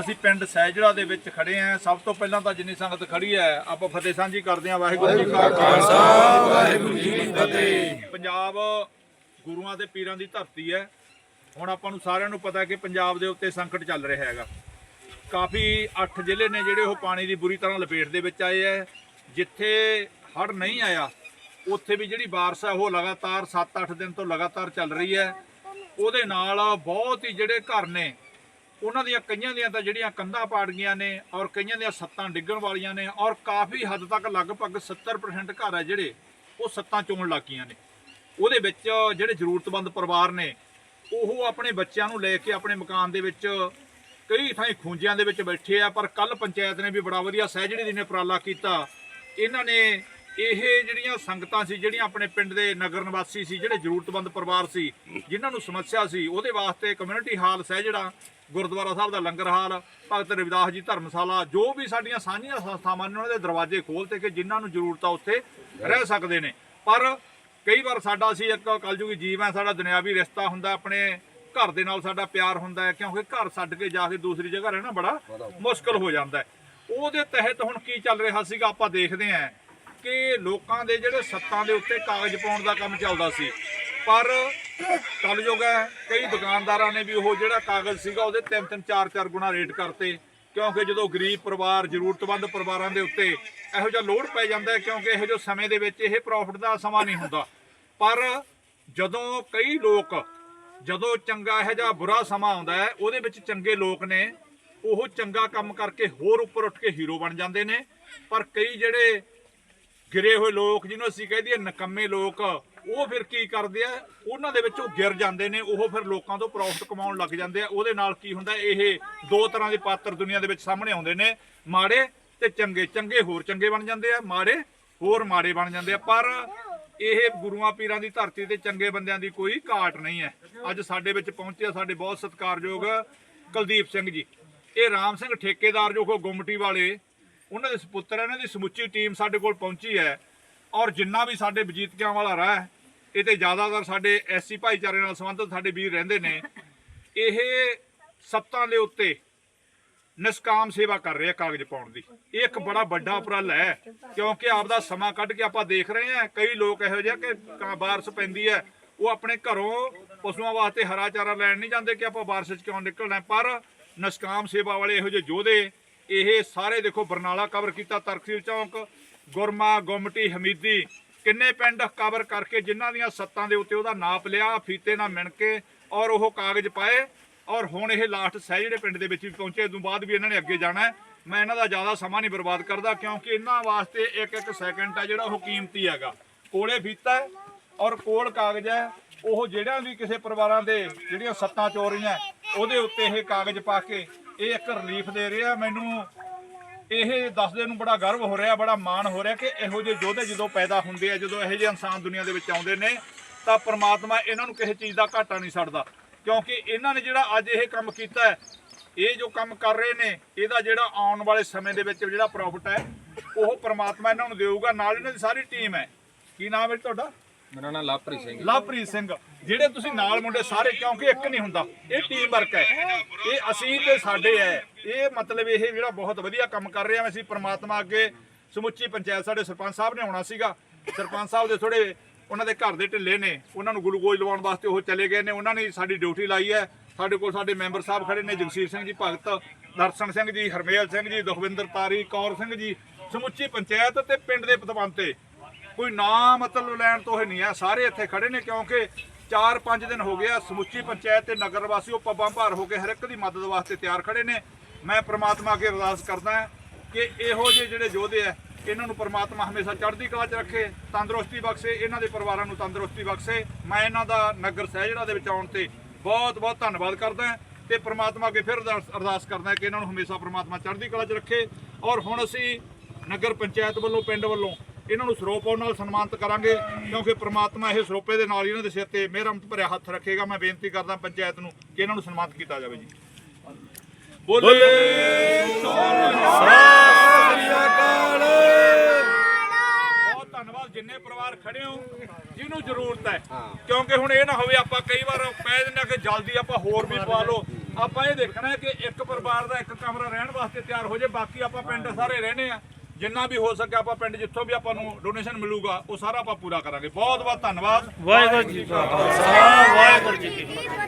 ਅਸੀਂ ਪਿੰਡ ਸਹਿਜੜਾ ਦੇ ਵਿੱਚ ਖੜੇ ਆਂ ਸਭ ਤੋਂ ਪਹਿਲਾਂ ਤਾਂ ਜਿੰਨੀ ਸੰਗਤ ਖੜੀ ਹੈ, ਆਪਾਂ ਫਤਿਹ ਸਾਂਝੀ ਕਰਦੇ ਆਂ ਵਾਹਿਗੁਰੂ ਜੀ ਕਾ ਖਾਲਸਾ, ਵਾਹਿਗੁਰੂ ਜੀ ਕੀ ਫਤਿਹ। ਪੰਜਾਬ ਗੁਰੂਆਂ ਤੇ ਪੀਰਾਂ ਦੀ ਧਰਤੀ ਹੈ। ਹੁਣ ਆਪਾਂ ਨੂੰ ਸਾਰਿਆਂ ਨੂੰ ਪਤਾ ਕਿ ਪੰਜਾਬ ਦੇ ਉੱਤੇ ਸੰਕਟ ਚੱਲ ਰਿਹਾ ਹੈਗਾ। ਕਾਫੀ 8 ਜ਼ਿਲ੍ਹੇ ਨੇ ਜਿਹੜੇ ਉਹ ਪਾਣੀ ਦੀ ਬੁਰੀ ਤਰ੍ਹਾਂ ਲਪੇਟ ਦੇ ਵਿੱਚ ਆਏ ਹੈ। ਜਿੱਥੇ ਹੜ੍ਹ ਨਹੀਂ ਆਇਆ, ਉੱਥੇ ਵੀ ਜਿਹੜੀ ਬਾਰਿਸ਼ ਹੈ, ਉਹ ਲਗਾਤਾਰ 7-8 ਦਿਨ ਤੋਂ ਲਗਾਤਾਰ ਚੱਲ ਰਹੀ ਹੈ। ਉਹਦੇ ਨਾਲ ਬਹੁਤ ਹੀ ਜਿਹੜੇ ਘਰ ਨੇ ਉਹਨਾਂ ਦੀਆਂ ਕਈਆਂ ਦੀਆਂ ਤਾਂ ਜਿਹੜੀਆਂ ਕੰਧਾਂ ਪਾੜ ਗਈਆਂ ਨੇ ਔਰ ਕਈਆਂ ਦੀਆਂ ਸੱਤਾਂ ਡਿੱਗਣ ਵਾਲੀਆਂ ਨੇ ਔਰ ਕਾਫੀ ਹੱਦ ਤੱਕ ਲਗਭਗ 70% ਘਰ ਹੈ ਜਿਹੜੇ, ਉਹ ਸੱਤਾਂ ਚੋਣ ਲੱਗ ਗਈਆਂ ਨੇ। ਉਹਦੇ ਵਿੱਚ ਜਿਹੜੇ ਜ਼ਰੂਰਤਮੰਦ ਪਰਿਵਾਰ ਨੇ, ਉਹ ਆਪਣੇ ਬੱਚਿਆਂ ਨੂੰ ਲੈ ਕੇ ਆਪਣੇ ਮਕਾਨ ਦੇ ਵਿੱਚ ਕਈ ਥਾਈਂ ਖੂੰਜਿਆਂ ਦੇ ਵਿੱਚ ਬੈਠੇ ਆ, ਪਰ ਕੱਲ ਪੰਚਾਇਤ ਨੇ ਵੀ ਬੜਾ ਵਧੀਆ ਸਹਿਜੜੀ ਦੀ ਨੇ ਉਪਰਾਲਾ ਕੀਤਾ। ਇਹਨਾਂ ਨੇ ਇਹ ਜਿਹੜੀਆਂ ਸੰਗਤਾਂ ਸੀ, ਜਿਹੜੀਆਂ ਆਪਣੇ ਪਿੰਡ ਦੇ ਨਗਰ ਨਿਵਾਸੀ ਸੀ, ਜਿਹੜੇ ਜ਼ਰੂਰਤਮੰਦ ਪਰਿਵਾਰ ਸੀ, ਜਿਨ੍ਹਾਂ ਨੂੰ ਸਮੱਸਿਆ ਸੀ, ਉਹਦੇ ਵਾਸਤੇ ਕਮਿਊਨਿਟੀ ਹਾਲ ਸਹਿਜੜਾ ਗੁਰਦੁਆਰਾ ਸਾਹਿਬ ਦਾ ਲੰਗਰ ਹਾਲ, ਭਗਤ ਰਵਿਦਾਸ ਜੀ ਧਰਮਸ਼ਾਲਾ, ਜੋ ਵੀ ਸਾਡੀਆਂ ਸਾਂਝੀਆਂ ਸੰਸਥਾਵਾਂ ਨੇ, ਉਹਨਾਂ ਦੇ ਦਰਵਾਜ਼ੇ ਖੋਲ੍ਹਤੇ ਕਿ ਜਿਨ੍ਹਾਂ ਨੂੰ ਜ਼ਰੂਰਤ ਆ ਉੱਥੇ ਰਹਿ ਸਕਦੇ ਨੇ। ਪਰ ਕਈ ਵਾਰ ਸਾਡਾ ਅਸੀਂ ਇੱਕ ਕਲਯੁਗੀ ਜੀਵ ਹੈ ਸਾਡਾ ਦੁਨਿਆਵੀ ਰਿਸ਼ਤਾ ਹੁੰਦਾ, ਆਪਣੇ ਘਰ ਦੇ ਨਾਲ ਸਾਡਾ ਪਿਆਰ ਹੁੰਦਾ ਹੈ, ਕਿਉਂਕਿ ਘਰ ਛੱਡ ਕੇ ਜਾ ਕੇ ਦੂਸਰੀ ਜਗ੍ਹਾ ਰਹਿਣਾ ਬੜਾ ਮੁਸ਼ਕਲ ਹੋ ਜਾਂਦਾ ਹੈ। ਉਹਦੇ ਤਹਿਤ ਹੁਣ ਕੀ ਚੱਲ ਰਿਹਾ ਸੀਗਾ, ਆਪਾਂ ਦੇਖਦੇ ਹਾਂ ਕਿ ਲੋਕਾਂ ਦੇ ਜਿਹੜੇ ਸੱਤਾਂ ਦੇ ਉੱਤੇ ਕਾਗਜ਼ ਪਾਉਣ ਦਾ ਕੰਮ ਚੱਲਦਾ ਸੀ ਪਰ ਕਲਯੁਗ ਹੈ, ਕਈ ਦੁਕਾਨਦਾਰਾਂ ਨੇ ਵੀ ਉਹ ਜਿਹੜਾ ਕਾਗਜ਼ ਸੀਗਾ ਉਹਦੇ ਤਿੰਨ ਤਿੰਨ, ਚਾਰ ਚਾਰ ਗੁਣਾ ਰੇਟ ਕਰਤੇ। ਕਿਉਂਕਿ ਜਦੋਂ ਗਰੀਬ ਪਰਿਵਾਰ, ਜ਼ਰੂਰਤਮੰਦ ਪਰਿਵਾਰਾਂ ਦੇ ਉੱਤੇ ਇਹੋ ਜਿਹਾ ਲੋਡ ਪੈ ਜਾਂਦਾ ਕਿਉਂਕਿ ਇਹੋ ਜਿਹੇ ਸਮੇਂ ਦੇ ਵਿੱਚ ਇਹ ਪ੍ਰੋਫਿਟ ਦਾ ਸਮਾਂ ਨਹੀਂ ਹੁੰਦਾ। ਪਰ ਜਦੋਂ ਕਈ ਲੋਕ, ਜਦੋਂ ਚੰਗਾ ਇਹੋ ਜਿਹਾ ਬੁਰਾ ਸਮਾਂ ਆਉਂਦਾ ਹੈ, ਉਹਦੇ ਵਿੱਚ ਚੰਗੇ ਲੋਕ ਨੇ, ਉਹ ਚੰਗਾ ਕੰਮ ਕਰਕੇ ਹੋਰ ਉੱਪਰ ਉੱਠ ਕੇ ਹੀਰੋ ਬਣ ਜਾਂਦੇ ਨੇ। ਪਰ ਕਈ ਜਿਹੜੇ ਗਿਰੇ ਹੋਏ ਲੋਕ, ਜਿਹਨੂੰ ਅਸੀਂ ਕਹਿ ਦਈਏ ਨਕੰਮੇ ਲੋਕ ਉਹ ਫਿਰ ਕੀ ਕਰਦੇ ਆ? ਉਹਨਾਂ ਦੇ ਵਿੱਚ ਉਹ ਗਿਰ ਜਾਂਦੇ ਨੇ, ਉਹ ਫਿਰ ਲੋਕਾਂ ਤੋਂ ਪ੍ਰੋਫਿਟ ਕਮਾਉਣ ਲੱਗ ਜਾਂਦੇ ਆ। ਉਹਦੇ ਨਾਲ ਕੀ ਹੁੰਦਾ? ਇਹ ਦੋ ਤਰ੍ਹਾਂ ਦੇ ਪਾਤਰ ਦੁਨੀਆ ਦੇ ਵਿੱਚ ਸਾਹਮਣੇ ਆਉਂਦੇ ਨੇ। ਮਾੜੇ ਤੇ ਚੰਗੇ। ਚੰਗੇ ਹੋਰ ਚੰਗੇ ਬਣ ਜਾਂਦੇ ਆ, ਮਾੜੇ ਹੋਰ ਮਾੜੇ ਬਣ ਜਾਂਦੇ ਆ। ਪਰ ਇਹ ਗੁਰੂਆਂ ਪੀਰਾਂ ਦੀ ਧਰਤੀ ਤੇ ਚੰਗੇ ਬੰਦਿਆਂ ਦੀ ਕੋਈ ਘਾਟ ਨਹੀਂ ਹੈ। ਅੱਜ ਸਾਡੇ ਵਿੱਚ ਪਹੁੰਚੇ ਸਾਡੇ ਬਹੁਤ ਸਤਿਕਾਰਯੋਗ ਕੁਲਦੀਪ ਸਿੰਘ ਜੀ। ਇਹ ਰਾਮ ਸਿੰਘ ਠੇਕੇਦਾਰ ਜੋ ਕੋ ਗੁੰਮਟੀ ਵਾਲੇ, ਉਹਨਾਂ ਦੇ ਸੁਪੁੱਤਰ ਇਹਨਾਂ ਦੀ ਸਮੁੱਚੀ ਟੀਮ ਸਾਡੇ ਕੋਲ ਪਹੁੰਚੀ ਹੈ। ਔਰ ਜਿੰਨਾ ਵੀ ਸਾਡੇ ਬਜੀਤਕਿਆਂ ਵਾਲਾ ਰਾਹ ਹੈ ਇਹ ਤੇ ਜ਼ਿਆਦਾਤਰ ਸਾਡੇ ਐਸਸੀ ਭਾਈਚਾਰੇ ਨਾਲ ਸੰਬੰਧਿਤ ਸਾਡੇ ਵੀਰ ਰਹਿੰਦੇ ਨੇ। ਇਹ ਸੱਤਾਂ ਦੇ ਉੱਤੇ ਨਿਸ਼ਕਾਮ ਸੇਵਾ ਕਰ ਰਹੇ ਆ ਕਾਗਜ਼ ਪਾਉਣ ਦੀ। ਇਹ ਇੱਕ ਬੜਾ ਵੱਡਾ ਉਪਰਾਲਾ ਹੈ, ਕਿਉਂਕਿ ਆਪ ਦਾ ਸਮਾਂ ਕੱਢ ਕੇ ਆਪਾਂ ਦੇਖ ਰਹੇ ਹਾਂ ਕਈ ਲੋਕ ਇਹੋ ਜਿਹੇ ਕਿ ਕ- ਬਾਰਿਸ਼ ਪੈਂਦੀ ਹੈ, ਉਹ ਆਪਣੇ ਘਰੋਂ ਪਸ਼ੂਆਂ ਵਾਸਤੇ ਹਰਾ ਚਾਰਾ ਲੈਣ ਨਹੀਂ ਜਾਂਦੇ ਕਿ ਆਪਾਂ ਬਾਰਿਸ਼ 'ਚ ਕਿਉਂ ਨਿਕਲਣਾ ਪਰ ਨਿਸ਼ਕਾਮ ਸੇਵਾ ਵਾਲੇ ਇਹੋ ਜਿਹੇ ਯੋਧੇ, ਇਹ ਸਾਰੇ ਦੇਖੋ ਬਰਨਾਲਾ ਕਵਰ ਕੀਤਾ ਤਰਕਸੀਲ ਚੌਂਕ, ਗੁਰਮਾ, ਗੁੰਮਟੀ, ਹਮੀਦੀ ਕਿੰਨੇ ਪਿੰਡ ਕਵਰ ਕਰਕੇ ਜਿਨ੍ਹਾਂ ਦੀਆਂ ਸੱਤਾਂ ਦੇ ਉੱਤੇ ਉਹਦਾ ਨਾਪ ਲਿਆ, ਫੀਤੇ ਨਾਲ ਮਿਣ ਕੇ ਔਰ ਉਹ ਕਾਗਜ਼ ਪਾਏ ਔਰ ਹੁਣ ਇਹ ਲਾਸਟ ਸਹਿ ਜਿਹੜੇ ਪਿੰਡ ਦੇ ਵਿੱਚ ਵੀ ਪਹੁੰਚੇ ਤੋਂ ਬਾਅਦ ਵੀ ਇਹਨਾਂ ਨੇ ਅੱਗੇ ਜਾਣਾ ਮੈਂ ਇਹਨਾਂ ਦਾ ਜ਼ਿਆਦਾ ਸਮਾਂ ਨਹੀਂ ਬਰਬਾਦ ਕਰਦਾ ਕਿਉਂਕਿ ਇਹਨਾਂ ਵਾਸਤੇ ਇੱਕ ਇੱਕ ਸੈਕਿੰਡ ਹੈ ਜਿਹੜਾ ਉਹ ਕੀਮਤੀ ਹੈਗਾ। ਕੋਲੇ ਫੀਤਾ ਔਰ ਕੋਲ ਕਾਗਜ਼ ਹੈ। ਉਹ ਜਿਹੜਾ ਵੀ ਕਿਸੇ ਪਰਿਵਾਰਾਂ ਦੇ ਜਿਹੜੀਆਂ ਸੱਤਾਂ ਚੋਰੀਆਂ, ਉਹਦੇ ਉੱਤੇ ਇਹ ਕਾਗਜ਼ ਪਾ ਕੇ ਇਹ ਇੱਕ ਰਿਲੀਫ ਦੇ ਰਿਹਾ। ਮੈਨੂੰ ਇਹ ਦੱਸਦੇ ਨੂੰ ਬੜਾ ਗਰਵ ਹੋ ਰਿਹਾ ਬੜਾ ਮਾਣ ਹੋ ਰਿਹਾ ਕਿ ਇਹੋ ਜਿਹੇ ਯੋਧੇ ਜਦੋਂ ਪੈਦਾ ਹੁੰਦੇ ਆ ਜਦੋਂ ਇਹੋ ਜਿਹੇ ਇਨਸਾਨ ਦੁਨੀਆ ਦੇ ਵਿੱਚ ਆਉਂਦੇ ਨੇ ਤਾਂ ਪ੍ਰਮਾਤਮਾ ਇਹਨਾਂ ਨੂੰ ਕਿਸੇ ਚੀਜ਼ ਦਾ ਘਾਟਾ ਨਹੀਂ ਛੱਡਦਾ। ਕਿਉਂਕਿ ਇਹਨਾਂ ਨੇ ਜਿਹੜਾ ਅੱਜ ਇਹ ਕੰਮ ਕੀਤਾ ਹੈ ਇਹ ਜੋ ਕੰਮ ਕਰ ਰਹੇ ਨੇ ਇਹਦਾ ਜਿਹੜਾ ਆਉਣ ਵਾਲੇ ਸਮੇਂ ਦੇ ਵਿੱਚ ਜਿਹੜਾ ਪ੍ਰੋਫਿਟ ਹੈ ਉਹ ਪ੍ਰਮਾਤਮਾ ਇਹਨਾਂ ਨੂੰ ਦੇਊਗਾ। ਨਾਲ ਇਹਨਾਂ ਦੀ ਸਾਰੀ ਟੀਮ ਹੈ। ਕੀ ਨਾਮ ਹੈ ਤੁਹਾਡਾ? ਮੇਰਾ ਨਾਮ ਲਵਪ੍ਰੀਤ ਸਿੰਘ ਲਵਪ੍ਰੀਤ ਸਿੰਘ। ਜਿਹੜੇ ਤੁਸੀਂ ਨਾਲ ਮੁੰਡੇ ਸਾਰੇ, ਕਿਉਂਕਿ ਇੱਕ ਨਹੀਂ ਹੁੰਦਾ, ਇਹ ਟੀਮ ਵਰਕ ਹੈ। ਇਹ ਅਸੀਂ ਤੇ ਸਾਡੇ ਹੈ। ਇਹ ਮਤਲਬ ਇਹ ਜਿਹੜਾ ਬਹੁਤ ਵਧੀਆ ਕੰਮ ਕਰ ਰਿਹਾ ਆ, ਅਸੀਂ ਪ੍ਰਮਾਤਮਾ ਅੱਗੇ ਸਮੁੱਚੀ ਪੰਚਾਇਤ ਸਾਡੇ ਸਰਪੰਚ ਸਾਹਿਬ ਨੇ ਆਉਣਾ ਸੀਗਾ। ਸਰਪੰਚ ਸਾਹਿਬ ਦੇ ਥੋੜੇ ਉਹਨਾਂ ਦੇ ਘਰ ਦੇ ਢਿੱਲੇ ਨੇ, ਉਹਨਾਂ ਨੂੰ ਗਲੂਕੋਜ਼ ਲਵਾਉਣ ਵਾਸਤੇ ਉਹ ਚਲੇ ਗਏ ਨੇ, ਉਹਨਾਂ ਨੇ ਸਾਡੀ ਡਿਊਟੀ ਲਾਈ ਹੈ। ਸਾਡੇ ਕੋਲ ਸਾਡੇ ਮੈਂਬਰ ਸਾਹਿਬ ਖੜੇ ਨੇ, ਜਗਸੀਰ ਸਿੰਘ ਜੀ, ਭਗਤ, ਦਰਸ਼ਨ ਸਿੰਘ ਜੀ, ਹਰਮੇਲ ਸਿੰਘ ਜੀ, ਦੁਖਵਿੰਦਰ ਤਾਰੀ, ਕੌਰ ਸਿੰਘ ਜੀ, ਸਮੁੱਚੀ ਪੰਚਾਇਤ ਤੇ ਪਿੰਡ ਦੇ ਪਤਵੰਤੇ। ਕੋਈ ਨਾ ਮਤਲਬ ਲੈਣ ਤੋਂ ਇਹ ਨਹੀਂ ਆ ਸਾਰੇ ਇੱਥੇ ਖੜੇ ਨੇ, ਕਿਉਂਕਿ 4-5 ਦਿਨ ਹੋ ਗਿਆ ਸਮੁੱਚੀ ਪੰਚਾਇਤ ਤੇ ਨਗਰ ਵਾਸੀ ਉਹ ਪੱਬਾਂ ਭਾਰ ਹੋ ਕੇ ਹਰ ਇੱਕ ਦੀ ਮਦਦ ਵਾਸਤੇ ਤਿਆਰ ਖੜੇ ਨੇ। ਮੈਂ ਪ੍ਰਮਾਤਮਾ ਅੱਗੇ ਅਰਦਾਸ ਕਰਦਾ ਹਾਂ ਕਿ ਇਹੋ ਜਿਹੇ ਜਿਹੜੇ ਯੋਧੇ ਆ, ਇਹਨਾਂ ਨੂੰ ਪਰਮਾਤਮਾ ਹਮੇਸ਼ਾ ਚੜ੍ਹਦੀ ਕਲਾ 'ਚ ਰੱਖੇ, ਤੰਦਰੁਸਤੀ ਬਖਸ਼ੇ, ਇਹਨਾਂ ਦੇ ਪਰਿਵਾਰਾਂ ਨੂੰ ਤੰਦਰੁਸਤੀ ਬਖਸ਼ੇ। ਮੈਂ ਇਹਨਾਂ ਦਾ ਨਗਰ ਸਹਿਜੜਾ ਦੇ ਵਿੱਚ ਆਉਣ ਤੇ ਬਹੁਤ ਬਹੁਤ ਧੰਨਵਾਦ ਕਰਦਾ ਹਾਂ ਤੇ ਪ੍ਰਮਾਤਮਾ ਅੱਗੇ ਫਿਰ ਅਰਦਾਸ- ਅਰਦਾਸ ਕਰਦਾ ਕਿ ਇਹਨਾਂ ਨੂੰ ਹਮੇਸ਼ਾ ਪਰਮਾਤਮਾ ਚੜ੍ਹਦੀ ਕਲਾ 'ਚ ਰੱਖੇ। ਔਰ ਹੁਣ ਅਸੀਂ ਨਗਰ ਪੰਚਾਇਤ ਵੱਲੋਂ, ਪਿੰਡ ਵੱਲੋਂ ਇਹਨਾਂ ਨੂੰ ਸਰੋਪਾਂ ਨਾਲ ਸਨਮਾਨਿਤ ਕਰਾਂਗੇ ਕਿਉਂਕਿ ਪ੍ਰਮਾਤਮਾ ਇਹ ਸਰੋਪੇ ਦੇ ਨਾਲ ਹੀ ਇਹਨਾਂ ਦੇ ਸਿਰ ਤੇ ਮਿਹਰਮਤ ਭਰਿਆ ਹੱਥ ਰੱਖੇਗਾ। ਮੈਂ ਬੇਨਤੀ ਕਰਦਾ ਪੰਚਾਇਤ ਨੂੰ ਕਿ ਇਹਨਾਂ ਨੂੰ ਸਨਮਾਨਿਤ ਕੀਤਾ ਜਾਵੇ ਜੀ। ਬੋਲੇ ਬਹੁਤ ਧੰਨਵਾਦ ਜਿੰਨੇ ਪਰਿਵਾਰ ਖੜੇ ਹੋ ਜਿਹਨੂੰ ਜ਼ਰੂਰਤ ਹੈ। ਕਿਉਂਕਿ ਹੁਣ ਇਹ ਨਾ ਹੋਵੇ ਆਪਾਂ ਕਈ ਵਾਰ ਦਿੰਦੇ ਆ ਕਿ ਜਲਦੀ ਆਪਾਂ ਹੋਰ ਵੀ ਪਵਾ ਲਓ। ਆਪਾਂ ਇਹ ਦੇਖਣਾ ਹੈ ਕਿ ਇੱਕ ਪਰਿਵਾਰ ਦਾ ਇੱਕ ਕਮਰਾ ਰਹਿਣ ਵਾਸਤੇ ਤਿਆਰ ਹੋ ਜੇ ਬਾਕੀ ਆਪਾਂ ਪਿੰਡ ਸਾਰੇ ਰਹਿਣੇ ਆ ਜਿੰਨਾ ਵੀ ਹੋ ਸਕੇ ਆਪਾਂ ਪਿੰਡ ਜਿੱਥੋਂ ਵੀ ਆਪਾਂ ਨੂੰ ਡੋਨੇਸ਼ਨ ਮਿਲੂਗਾ ਉਹ ਸਾਰਾ ਆਪਾਂ ਪੂਰਾ ਕਰਾਂਗੇ। ਬਹੁਤ ਬਹੁਤ ਧੰਨਵਾਦ। ਵਾਹਿਗੁਰੂ ਜੀ ਕਾ ਖਾਲਸਾ। ਵਾਹਿਗੁਰੂ ਜੀ ਕੀ ਫਤਿਹ।